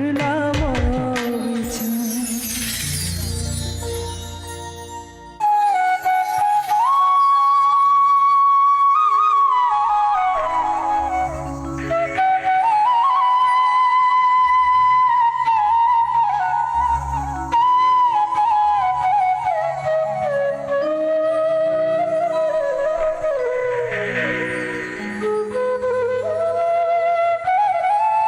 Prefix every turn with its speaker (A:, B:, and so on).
A: বুঝলাম